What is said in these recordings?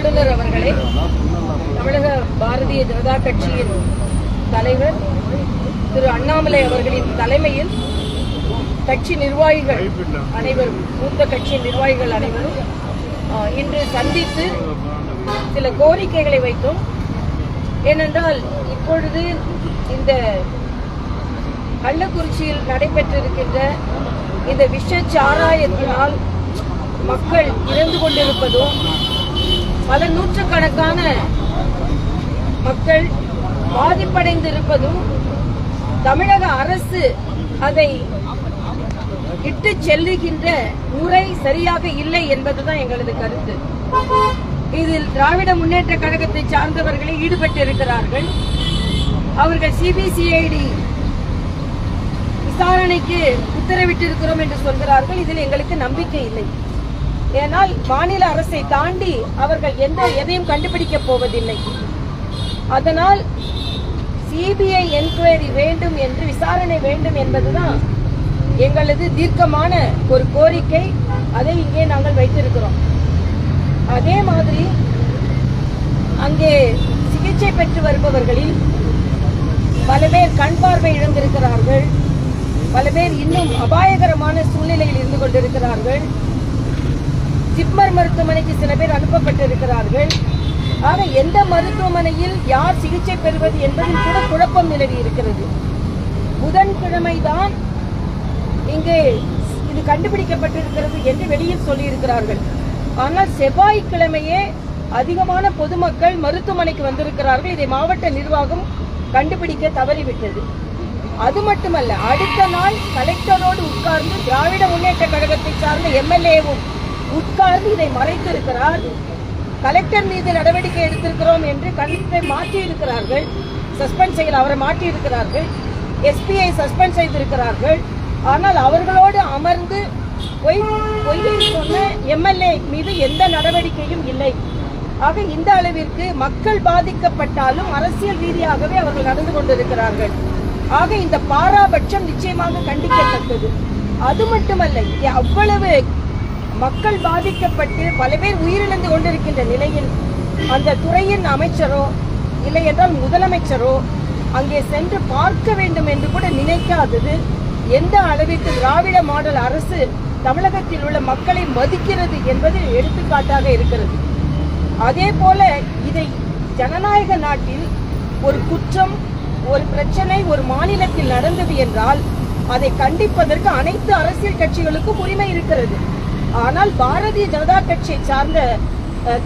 ஆளுநர் அவர்களே தமிழக பாரதிய ஜனதா கட்சியின் தலைவர் திரு அண்ணாமலை அவர்களின் தலைமையில் கட்சி நிர்வாகிகள் அனைவரும் மூத்த கட்சி நிர்வாகிகள் அனைவரும் இன்று சந்தித்து சில கோரிக்கைகளை வைத்தோம். ஏனென்றால் இப்பொழுது இந்த கள்ளக்குறிச்சியில் நடைபெற்றிருக்கின்ற இந்த விஷ சாராயத்தினால் மக்கள் இறந்து கொண்டிருப்பதும் பல நூற்றுக்கணக்கான மக்கள் பாதிப்படைந்திருப்பதும் தமிழக அரசு அதை இட்டு செல்லுகின்ற முறை சரியாக இல்லை என்பதுதான் எங்களது கருத்து. இதில் திராவிட முன்னேற்ற கழகத்தை சார்ந்தவர்களே ஈடுபட்டிருக்கிறார்கள். அவர்கள் சிபிசிஐடி விசாரணைக்கு உத்தரவிட்டிருக்கிறோம் என்று சொல்கிறார்கள். இதில் எங்களுக்கு நம்பிக்கை இல்லை. ஏனால் மாநில அரசை தாண்டி அவர்கள் எந்த எதையும் கண்டுபிடிக்கப் போவதில்லை. அதனால் சிபிஐ என்கொயரி வேண்டும் என்று விசாரணை வேண்டும் என்பதுதான் எங்களது தீர்க்கமான ஒரு கோரிக்கை. அதை இங்கே நாங்கள் வைத்திருக்கிறோம். அதே மாதிரி அங்கே சிகிச்சை பெற்று வருபவர்களில் பல பேர் கண் பார்வை இழந்திருக்கிறார்கள். பல பேர் இன்னும் அபாயகரமான சூழ்நிலையில் இருந்து கொண்டிருக்கிறார்கள். ஜிப்மர் மருத்துவமனைக்கு சில பேர் அனுப்பப்பட்டிருக்கிறார்கள். ஆக எந்த மருத்துவமனையில் யார் சிகிச்சை பெறுவது என்பதில் கூட குழப்பம் நிலவி இருக்கிறது. புதன்கிழமை தான் இங்கே இது கண்டுபிடிக்கப்பட்டிருக்கிறது என்று வெளியில் சொல்லியிருக்கிறார்கள். ஆனால் செவ்வாய்க்கிழமையே அதிகமான பொதுமக்கள் மருத்துவமனைக்கு வந்திருக்கிறார்கள். இதை மாவட்ட நிர்வாகம் கண்டுபிடிக்க தவறிவிட்டது. அது மட்டுமல்ல அடுத்த நாள் கலெக்டரோடு உட்கார்ந்து திராவிட முன்னேற்ற கழகத்தை சார்ந்த எம்எல்ஏவும் உட்கார்ந்து இதை மறைத்திருக்கிறார். கலெக்டர் மீது நடவடிக்கை எடுத்திருக்கிறோம் என்று கலெக்டரை மாற்றி இருக்கிறார்கள் சஸ்பெண்ட் செய்யல அவரை மாற்றி இருக்கிறார்கள் எஸ்பிஐ சஸ்பெண்ட் செய்திருக்கிறார்கள். ஆனால் அவர்களோடு அமர்ந்து பொய் பொய்யை சொன்ன எம்எல்ஏ மீது எந்த நடவடிக்கையும் இல்லை. ஆக இந்த அளவிற்கு மக்கள் பாதிக்கப்பட்டாலும் அரசியல் ரீதியாகவே அவர்கள் நடந்து கொண்டிருக்கிறார்கள். ஆக இந்த பாராபட்சம் நிச்சயமாக கண்டிக்கத்தக்கது. அது மட்டுமல்ல அவ்வளவு மக்கள் பாதிக்கப்பட்டு பல பேர் உயிரிழந்து கொண்டிருக்கின்ற நிலையில் அந்த துறையின் அமைச்சரோ இல்லை என்றால் முதலமைச்சரோ அங்கே சென்று பார்க்க வேண்டும் என்று கூட நினைக்காதது எந்த அளவிற்கு திராவிட மாடல் அரசு தமிழகத்தில் உள்ள மக்களை மதிக்கிறது என்பது எடுத்துக்காட்டாக இருக்கிறது. அதே போல இதை ஜனநாயக நாட்டில் ஒரு குற்றம் ஒரு பிரச்சனை ஒரு மாநிலத்தில் நடந்தது என்றால் அதை கண்டிப்பதற்கு அனைத்து அரசியல் கட்சிகளுக்கும் உரிமை இருக்கிறது. ஆனால் பாரதிய ஜனதா கட்சியை சார்ந்த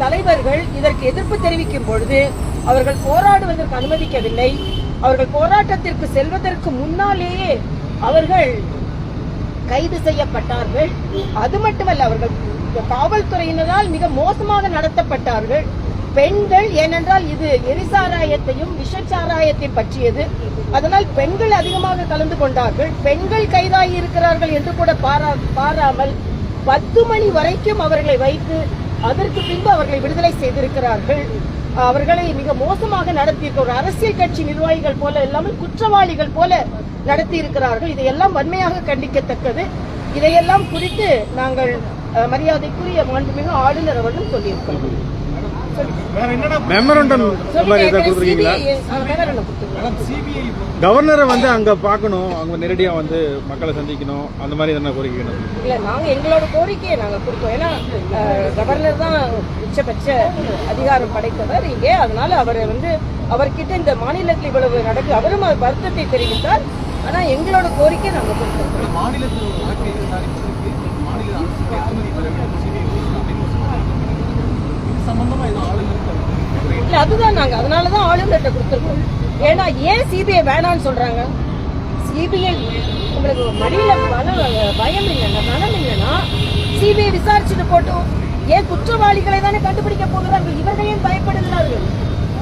தலைவர்கள் இதற்கு எதிர்ப்பு தெரிவிக்கும் பொழுது அவர்கள் போராடுவதற்கு அனுமதிக்கவில்லை. அவர்கள் போராட்டத்திற்கு செல்வதற்கு முன்னாலேயே அவர்கள் கைது செய்யப்பட்டார்கள். அது மட்டுமல்ல அவர்கள் காவல்துறையினரால் மிக மோசமாக நடத்தப்பட்டார்கள். பெண்கள் ஏனென்றால் இது எரிசாராயத்தையும் விஷச்சாராயத்தை பற்றியது. அதனால் பெண்கள் அதிகமாக கலந்து கொண்டார்கள். பெண்கள் கைதாகி இருக்கிறார்கள் என்று கூட பாரா பாராமல் பத்து மணி வரைக்கும் அவர்களை வைத்து அதற்கு பின்பு அவர்களை விடுதலை செய்திருக்கிறார்கள். அவர்களை மிக மோசமாக நடத்தியிருக்க ஒரு அரசியல் கட்சி நிர்வாகிகள் போல இல்லாமல் குற்றவாளிகள் போல நடத்தி இருக்கிறார்கள் இதையெல்லாம் வன்மையாக கண்டிக்கத்தக்கது. இதையெல்லாம் குறித்து நாங்கள் மரியாதைக்குரிய மாண்புமிகு ஆளுநர் அவர்களும் சொல்லியிருக்கிறோம் மெமரண்டம் மாதிரி ஏதாவது கொடுத்துருக்கீங்களா? கவர்னரை வந்து அங்க பார்க்கணும். அவங்க நேரடியா வந்து மக்களை சந்திக்கணும். அந்த மாதிரி எதனா கோரிக்கை இல்ல நாங்க எங்களோட கோரிக்கையை நாங்க கொடுத்தோம். ஏன்னா கவர்னர் தான் உச்சபட்ச அதிகாரம் படைத்தவர் இங்கே. அதனால அவர் வந்து அவர்கிட்ட இந்த மாநிலத்தில் இவ்வளவு நடக்கு அவரும் வருத்தத்தை தெரிவித்தார். ஆனா எங்களோட கோரிக்கை நாங்க கொடுத்தோம். மாநிலத்தில் ஒரு வழக்கை விசாரிப்பதற்கு மாநில அரசுக்கு அனுமதி பெற வேண்டும் சிபிஐ இது சம்பந்தமா இது ஆளுநருக்கு ஒரு இல்ல அதுதான் நாங்க. அதனாலதான் ஆளுநர்கிட்ட கொடுத்துருக்கோம். ஏன்னா ஏன் சிபிஐ வேணாம்னு சொல்றாங்க? சிபிஐ உங்களுக்கு மடியில பயம் இல்லைன்னா மனம் இல்லைன்னா சிபிஐ விசாரிச்சுட்டு போட்டோம். ஏன் குற்றவாளிகளை தானே கண்டுபிடிக்க போகிறார்கள் இவர்களையும் பயப்படுகிறார்கள்?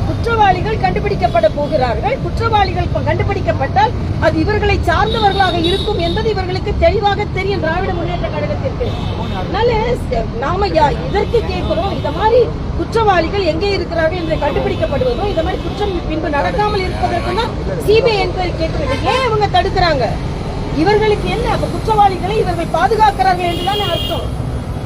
குற்றவாளிகள் கண்டுபிடிக்கப்பட போகிறார்கள். குற்றவாளிகள் கண்டுபிடிக்கப்பட்டால் அது இவர்களை சார்ந்தவர்களாக இருக்கும் என்பது இவர்களுக்கு தெளிவாக தெரியும் திராவிட முன்னேற்ற கழகத்திற்கு. அதனால நாம யா- இதற்கு கேட்கிறோம் இந்த மாதிரி குற்றவாளிகள் எங்கே இருக்கிறார்கள் என்று கண்டுபிடிக்கப்படுவதும் இந்த மாதிரி குற்றம் பின்பு நடக்காமல் இருப்பதற்கு தான் சிபிஐ என்கொயரி கேட்கிறது. ஏன் இவங்க தடுக்கிறாங்க? இவர்களுக்கு என்ன? அப்ப குற்றவாளிகளை இவர்கள் பாதுகாக்கிறார்கள் என்றுதானே அர்த்தம்.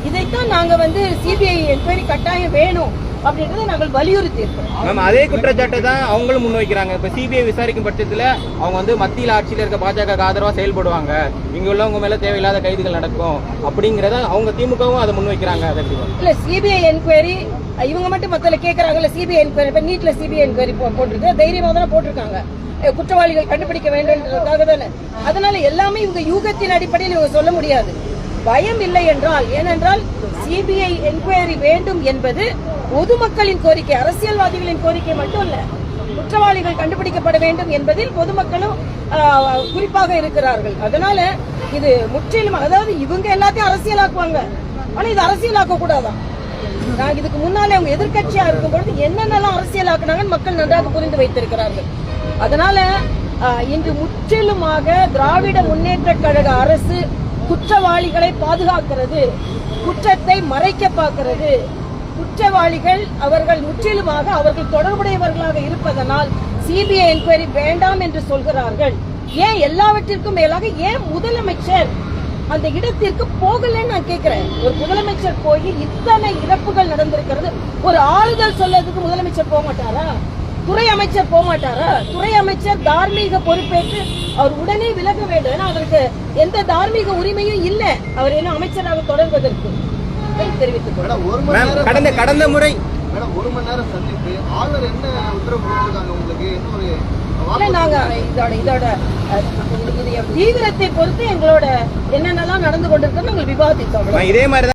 இதைத்தான் நாங்க வந்து சிபிஐ என்கொயரி கட்டாயம் வேணும். அப்படின்றதை நாங்கள் வலியுறுத்தி இருக்கிறோம் மேம் அதே குற்றச்சாட்டை தான் அவங்களும் முன்வைக்கிறாங்க. இப்ப சிபிஐ விசாரிக்கும் பட்சத்துல அவங்க வந்து மத்தியில் ஆட்சியில் இருக்க பாஜக ஆதரவா செயல்படுவாங்க. இங்க உள்ளவங்க மேல தேவையில்லாத கைதுகள் நடக்கும் அப்படிங்கறத அவங்க திமுகவும் அதை முன்வைக்கிறாங்க. எப்படி மேம்? இல்ல சிபிஐ என்கொயரி இவங்க மட்டும் மத்தல கேக்குறாங்கல்ல சிபிஐ என்கொயரி இப்ப நீட்ல சிபிஐ என்கொயரி போட்டிருக்கு. தைரியமா தானே போட்டிருக்காங்க. குற்றவாளிகள் கண்டுபிடிக்க வேண்டும்ன்றதுக்காக தானே. அதனால எல்லாமே இவங்க யூகத்தின் அடிப்படையில் இவங்க சொல்ல முடியாது. பயம் இல்லை என்றால் ஏனென்றால் சிபிஐ என்கொயரி வேண்டும் என்பது பொதுமக்களின் கோரிக்கை அரசியல்வாதிகளின் கோரிக்கை மட்டும் இல்ல குற்றவாளிகள் கண்டுபிடிக்கப்பட வேண்டும் என்பதில் பொதுமக்களும் குறிப்பாக இருக்கிறார்கள். அதனால இது முற்றிலும் அதாவது இவங்க எல்லாத்தையும் அரசியலாக்குவாங்க. ஆனா இது அரசியலாக்க கூடாதான் நான் இதுக்கு முன்னாலே அவங்க எதிர்கட்சியா இருக்கும் பொழுது என்னென்னலாம் அரசியலாக்குனாங்கன்னு மக்கள் நன்றாக புரிந்து வைத்திருக்கிறார்கள். அதனால இன்று முற்றிலுமாக திராவிட முன்னேற்ற கழக அரசு குற்றவாளிகளை பாதுகாக்கிறது குற்றத்தை மறைக்க பார்க்கிறது குற்றவாளிகள் அவர்கள் முற்றிலுமாக அவர்கள் தொடர்புடையவர்களாக இருப்பதனால் சிபிஐ என்கொயரி வேண்டாம் என்று சொல்கிறார்கள். ஏன் எல்லாவற்றிற்கும் மேலாக ஏன் முதலமைச்சர் அந்த இடத்திற்கு போகலன்னு நான் கேட்கிறேன். ஒரு முதலமைச்சர் போய் இத்தனை இறப்புகள் நடந்திருக்கிறது. ஒரு ஆறுதல் சொல்லதுக்கு முதலமைச்சர் போக மாட்டாரா? துறை அமைச்சர் போக மாட்டாரா? துறை அமைச்சர் தார்மீக பொறுப்பேற்று அவர் உடனே விலக வேண்டும். ஏன்னா அவருக்கு எந்த தார்மீக உரிமையும் இல்லை. அவர் என்ன அமைச்சராக தொடர்வதற்கு. தெரிவித்துக் கடந்த கடந்த முறை. மேடம் ஒரு மணி நேரம் சந்திப்பு. ஆளுநர் என்ன உத்தரவு கொடுத்திருக்காங்க உங்களுக்கு? என்ன ஒரு இல்ல நாங்க இதோட இதோட அஹ், இது- இது தீவிரத்தை பொறுத்து எங்களோட என்னென்னலாம் நடந்து கொண்டிருக்கிறது நாங்கள் விவாதித்தோம். இதே மாதிரி